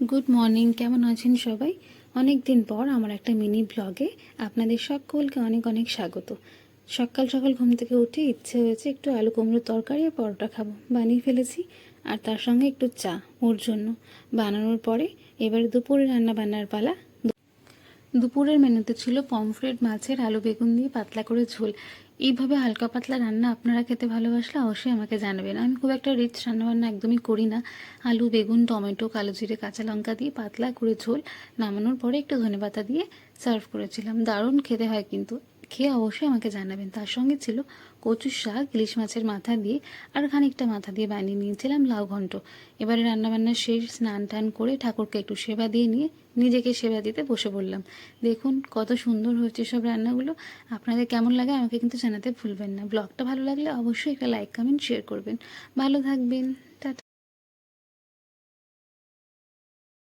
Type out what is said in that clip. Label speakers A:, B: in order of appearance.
A: Good morning কেমন আছেন সবাই? অনেক দিন পর আমার একটা মিনি ব্লগে আপনাদের সকলকে অনেক অনেক স্বাগত। সকাল সকাল ঘুম থেকে উঠে ইচ্ছে হয়েছে একটু আলু কুমড়ো তরকারি আর পরোটা খাব। বানিয়ে ফেলেছি। আর তার সঙ্গে একটু চা, ওর জন্য। বানানোর পরে এবারে দুপুরে রান্না বান্নার পালা। দুপুরের মেনুতে ছিল পমফ্রেট, মাছের আলু বেগুন দিয়ে পাতলা করে ঝোল। এইভাবে হালকা পাতলা রান্না আপনারা খেতে ভালোবাসলে অবশ্যই আমাকে জানাবেন। আমি খুব একটা রিচ রান্নাবান্না একদমই করি না। আলু, বেগুন, টমেটো, কালো জিরে, কাঁচা লঙ্কা দিয়ে পাতলা করে ঝোল নামানোর পরে একটু ধনে পাতা দিয়ে সার্ভ করেছিলাম। দারুণ খেতে হয় কিন্তু। খেয়ে অবশ্যই আমাকে জানাবেন। তার সঙ্গে ছিল কচুর শাক, ইলিশ মাছের মাথা দিয়ে আর খানিকটা মাথা দিয়ে বানিয়ে নিয়েছিলাম লাউ ঘন্ট। এবারে রান্নাবান্না শেষ, স্নান টান করে ঠাকুরকে একটু সেবা দিয়ে নিয়ে নিজেকে সেবা দিতে বসে পড়লাম। দেখুন কত সুন্দর হয়েছে সব রান্নাগুলো। আপনাদের কেমন লাগে আমাকে কিন্তু জানাতে ভুলবেন না। ব্লগটা ভালো লাগলে অবশ্যই একটা লাইক, কমেন্ট শেয়ার করবেন। ভালো থাকবেন। টাটা।